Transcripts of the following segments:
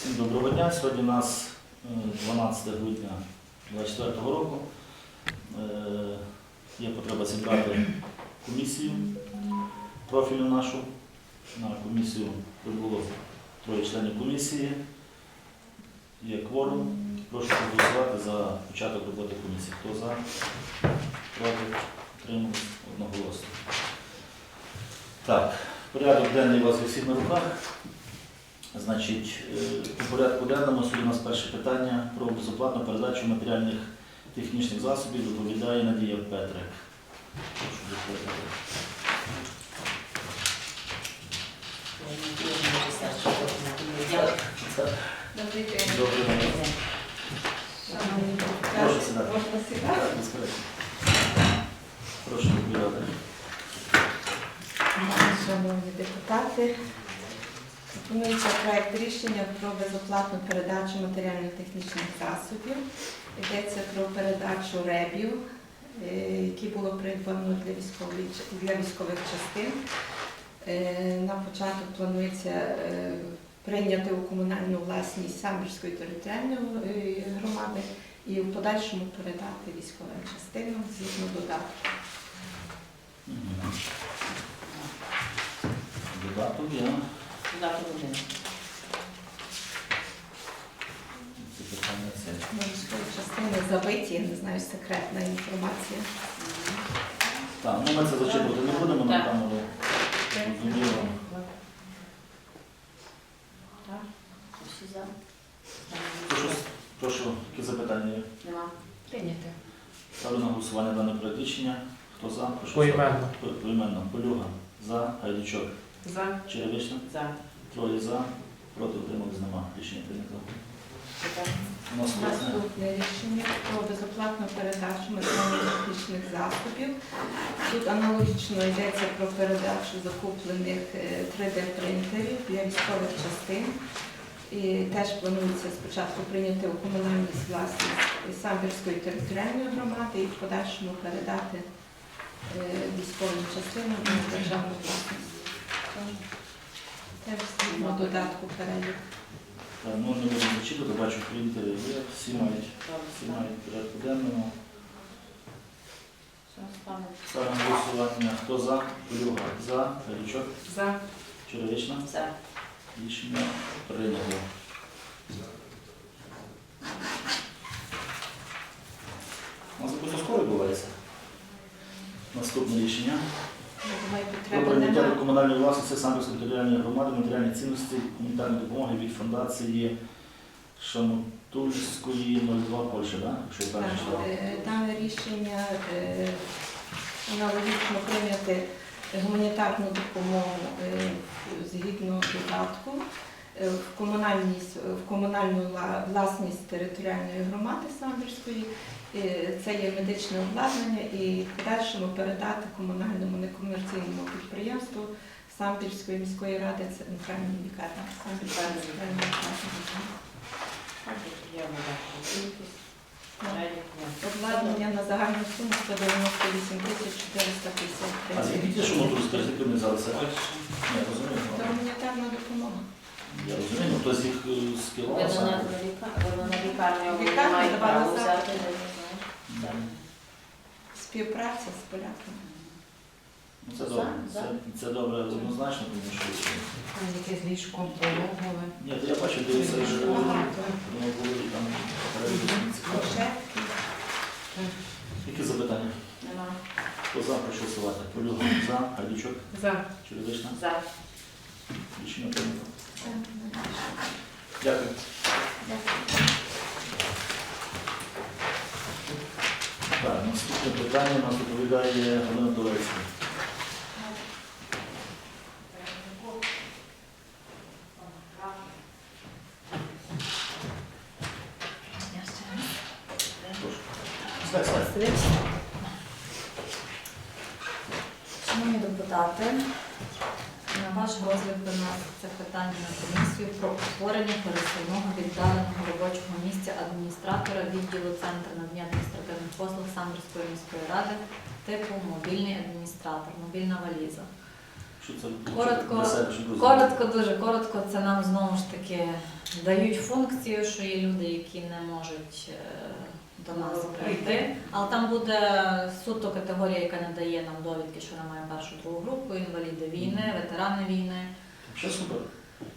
Всім доброго дня. Сьогодні у нас е, 12 грудня 2024 року. Е, Є потреба зібрати комісію профільну нашу. На комісію прибуло троє членів комісії. Є кворум. Прошу проголосувати за початок роботи комісії. Хто за? Проти? Утримались? Одноголосно. Так, порядок денний у вас у всіх на руках. Значить, е, у порядку денному сьогодні у нас перше питання про безоплатну передачу матеріальних технічних засобів доповідає Надія Петрик. Добрий день. Добрий день. Прошу сідати? Прошу доповідати. Шановні депутати, пропонується проект рішення про безоплатну передачу матеріально-технічних засобів. Йдеться про передачу ребів, е, які було придбано для військової для військових частин. Е, На початок планується е, прийняти у комунальну власність Самбірської територіальної громади і в подальшому передати військовим частинам згідно додатку. Додаток є. Ну, Військові частини забиті, не знаю, секретна інформація. Так, ну ми це зачитувати не будемо на Так. камеру. Зрозуміло. Так, всі за. Прошу, прошу, які запитання є? Нема. Прийняти. Ставлю на голосування дане проект рішення. Хто за? Прошу Поіменно. По- Поіменно. Полюга. За. Гайдучок. За. Черевична. За. Троє за. Проти утримались нема. Рішення прийнято. Наступне. Рішення про безоплатну передачу матеріально-технічних засобів. Тут аналогічно йдеться про передачу закуплених е, 3D-принтерів для військових частин. І теж планується спочатку прийняти у комунальність власність Самбірської територіальної громади і в подальшому передати е, військовим частинам на державну власність. Теж згідно додатку перелік. Так, Ну, не будемо зачитувати, бачу, принтери є. Всі мають, всі мають порядку денному. Ставимо. Голосування. Хто за? Полюга. За. Гайдучок. За. Черевична. За. Рішення прийнято. У нас якось скоро відбувається. Наступне рішення. Про прийняття до комунальної власності Самбірської територіальної громади матеріальні цінності гуманітарної допомоги від фундації Шамутульської 02 Польща, да? якщо я Так, правильно читав. е, Дане рішення е, аналогічно прийняти гуманітарну допомогу е, згідно додатку в комунальність в комунальну власність територіальної громади Самбірської. Е, Це є медичне обладнання і в подальшому передати комунальному некомерційному підприємству Самбірської міської ради центральної лікарні. Самбірської центральної лікарні. Обладнання на загальну суму 198 тисяч 450 А звідки що не взяли це? Я. Це гуманітарна допомога. Я розумію, ну хтось їх е, скілувався. на ліка- видно на лікарню, вони Лікарня мають давала право запит. взяти. я не знаю. Так. Співпраця з поляками. Ну, Це добре. Це, це добре однозначно, тому що Якесь ліжко пологове. ні, я бачу, дивився, що Багато. було і там перелік цікаво. Кушетки. Які запитання? Нема. Хто за, прошу голосувати. Полюга за, Гадючок, За. Черевична. За. Рішення прийнято. Дякую. Так, наступне питання нас доповідає Галина Долецька. Прошу. Так, так. Шановні депутати, на ваш розгляд виноситься питання на комісію про утворення пересувного віддаленого робочого місця адміністратора відділу Центр надання адміністративних послуг Самбірської міської ради типу мобільний адміністратор, мобільна валіза. Коротко? Коротко, дуже коротко, це нам знову ж таки дають функцію, що є люди, які не можуть е, до нас прийти. Але там буде суто категорія, яка не дає нам довідки, що вона має першу другу групу, інваліди війни, ветерани війни. Що супер.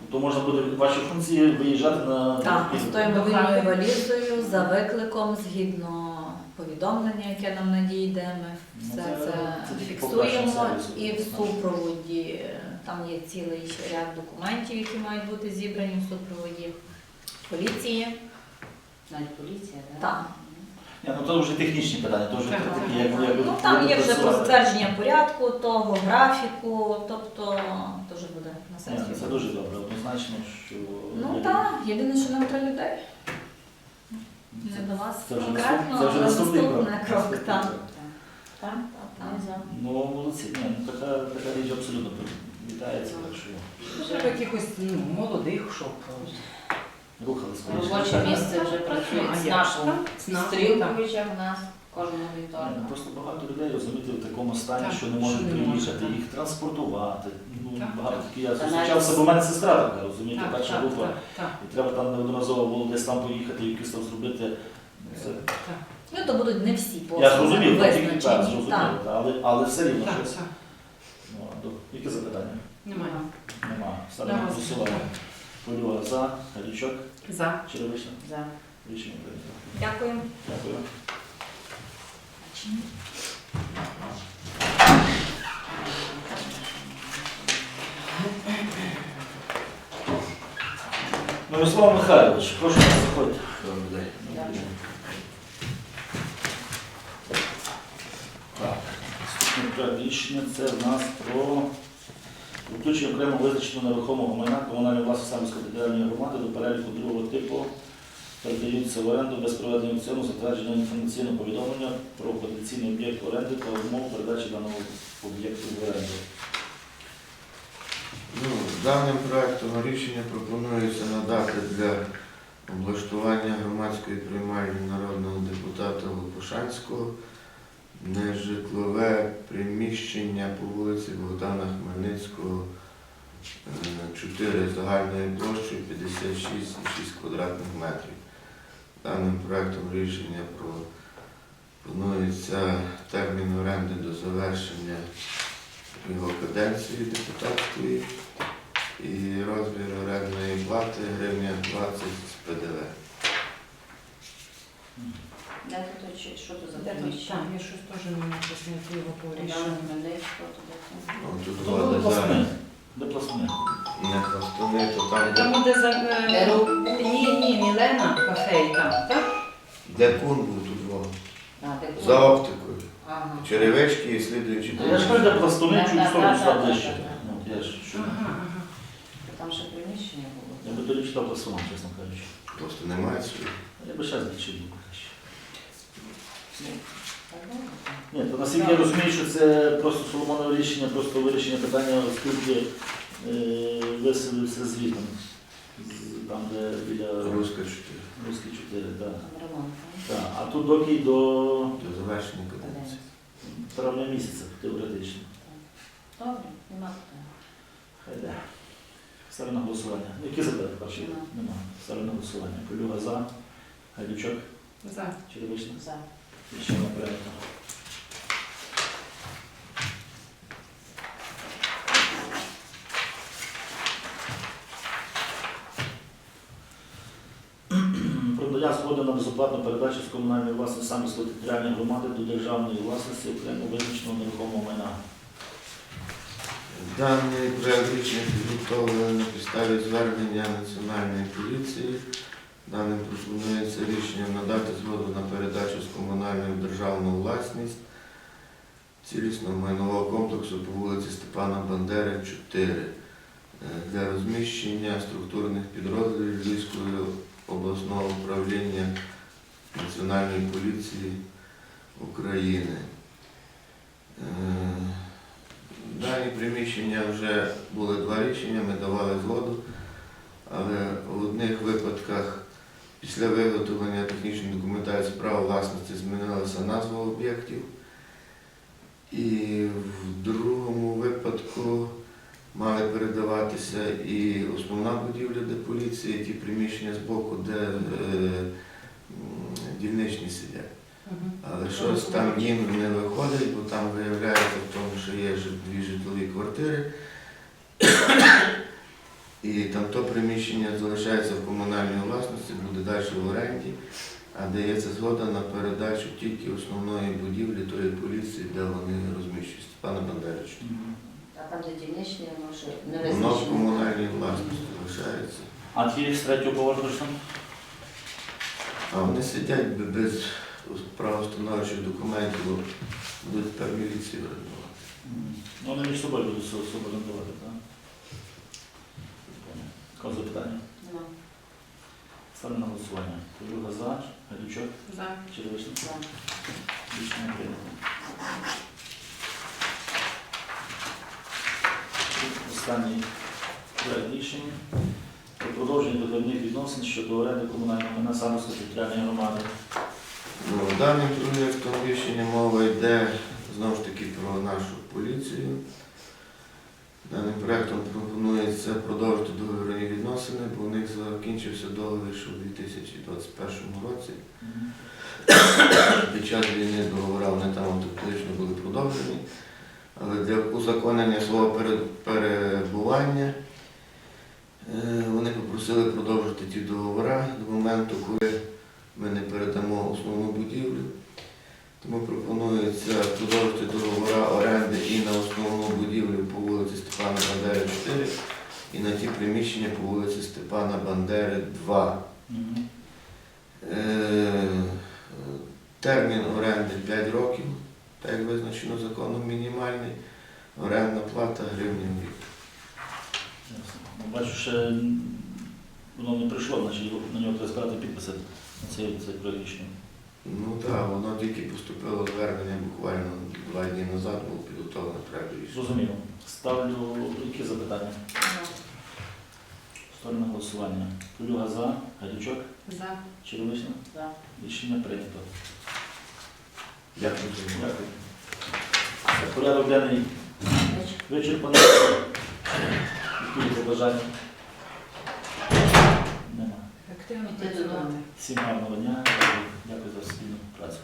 Тобто можна буде ваші функції виїжджати на Так, з тою мобільною валізою, за викликом, згідно повідомлення, яке нам надійде, ми Ну, все це- це це покращення фіксуємо сервісу. і в супроводі там є цілий ряд документів, які мають бути зібрані в супроводі поліції. Навіть поліція, так? Так. Ні, ну то вже технічні питання, то вже Так, такі, як як Ну там є вже про затвердження порядку, того графіку, тобто теж буде на Ні, сесії. Це дуже добре, однозначно, що Ну так, єдине, що нам треба людей. Не до вас це вже конкретно, наступ- це вже але наступний наступний крок. крок, Наступний так. крок. Так? Так. За. Ну, молодці, ні, ну така, така річ абсолютно вітається, так що Треба якихось ну, молодих, щоб рухались. Робоче місце вже працює з нашим. Стрілковичем в нас кожного вівторка. ну, Просто багато людей розумієте в такому стані, Так, що не що можуть не приїхати, їх транспортувати. Ну, Так, багато так. такі я зустрічався, бо в мене сестра така, розумієте, Так, перша так, група. так, так, І треба там неодноразово було десь там поїхати, якісь там зробити. Ну, Це... так, Ну, то будуть не всі Я зрозумів, так, тільки так, зрозумів, Так. але, але все рівно щось. так. Ну, а до- запитання? Немає. Нема. Ставимо голосування. Полюва за, Галічок, За. Черевична. За. Рішення прийнято. Дякую. Дякую. Мирослав Михайлович, прошу вас заходьте. Добрий день. Так, наступний проект рішення це в нас про включення окремо визначеного нерухомого майна комунальної власності Самбірської територіальної громади до переліку другого типу передаються в оренду без проведення аукціону, затвердження інформаційного повідомлення про потенційний об'єкт оренди та умов передачі даного об'єкту в оренду. Ну, даним проектом рішення пропонується надати для облаштування громадської приймальні народного депутата Лопушанського нежитлове приміщення по вулиці Богдана Хмельницького, е, 4 загальною площею 56,6 квадратних метрів. Даним проектом рішення пропонується термін оренди до завершення його каденції депутатської і розмір орендної плати гривня 20 з ПДВ. Де тут чи- що тут за Де тут? приміщення? Так, я щось теж не знайти його по Богдана рішенню. Хмельницького, туди. Ну, тут були Де пластуни? не пластуни, то там, де, Там де за... Е. Ні, ні, Мілена кафе там, так? де кун був тут во, А, де тут? за оптикою. Ага. Черевички і слідуючі Та Я ж кажу, де пластуни, да, сторону сюди ближче. Ну, я ж ага. Там ще приміщення було. Я би тоді читав пластунам, чесно кажучи. Просто немає своїх. Я би ще. Так, добре. Ні, то наскільки я розумію, що це просто Соломонове рішення, просто вирішення питання, оскільки е, виселився звітом. З- Там, де біля Руська 4. Руські 4, так. Так, а тут доки до До завершення каденції. травня місяця, теоретично. Добре, нема питань. Хай йде. Ставлю на голосування. Які запитання перші? Нема. Нема. Ставлю на голосування. Полюга за, Гайдучок, За. Черевична. За. Рішення прийнято. Про згоди на безоплатну передачу з комунальної власності Самбірської територіальної громади до державної власності окремо визначеного нерухомого майна. Даний проект рішення підготовлений на підставі звернення Національної поліції. Даним пропонується рішенням надати згоду на передачу з комунальної в власність цілісного майнового комплексу по вулиці Степана Бандери, 4 е, для розміщення структурних підрозділів Львівського обласного управління Національної поліції України. Е, Дані приміщення вже були два рішення, ми давали згоду, але в одних випадках після виготовлення технічної документації права власності змінилася назва об'єктів. І в другому випадку мали передаватися і основна будівля, де поліція, і ті приміщення збоку, де е, дільничні сидять. Але щось там їм не виходить, бо там виявляється в тому, що є дві житлові квартири. І там то приміщення залишається в комунальній власності, буде далі в оренді, а дається згода на передачу тільки основної будівлі тої поліції, де вони розміщуються. Пане Бондаричу. Мгм. А там, де дільничні, воно ще не Воно в комунальній власності залишається. А ті з третього поверху? А вони сидять без правостановчих документів, бо будуть тепер міліцію. Мгм. Ну, Вони між собою будуть су- суборендувати, так? Кого запитання? Нема. Ставлю на голосування. Подруга за, Гадючок, За. Черевичник. За. Рішення прийнято. Останній проект рішення про продовження договірних відносин щодо оренди комунального майна Самборської територіальної громади. Ну, Даним проєктом рішення мова йде знову ж таки про нашу поліцію. Даним проєктом пропонується продовжити договірні відносини, бо у них закінчився договір ще у 2021 році. Під час війни договори вони там автоматично були продовжені. Але для узаконення свого перебування е, вони попросили продовжити ті договори до моменту, коли ми не передамо основну будівлю. Тому пропонується продовжити договори оренди і на основну будівлю по вулиці Степана Бандери 4, і на ті приміщення по вулиці Степана Бандери 2. Мгм. Е, Термін оренди 5 років, так як визначено законом мінімальний. Орендна плата гривня в рік. Ну, Бачу, ще воно не прийшло, значить на нього треба збирати підписи на цей, цей проект рішення. Ну так, воно тільки поступило звернення буквально два дні назад, було підготовлене проект рішення. Зрозуміло. Ставлю які запитання? Нема. Голосування. Полюга за, Гадючок, За. Черевичник. За. Рішення прийнято. Дякую. Дякую. Це Порядок денний вичерпаний. Які побажання? Працювати. Всім гарного дня. Дякую за спільну працю.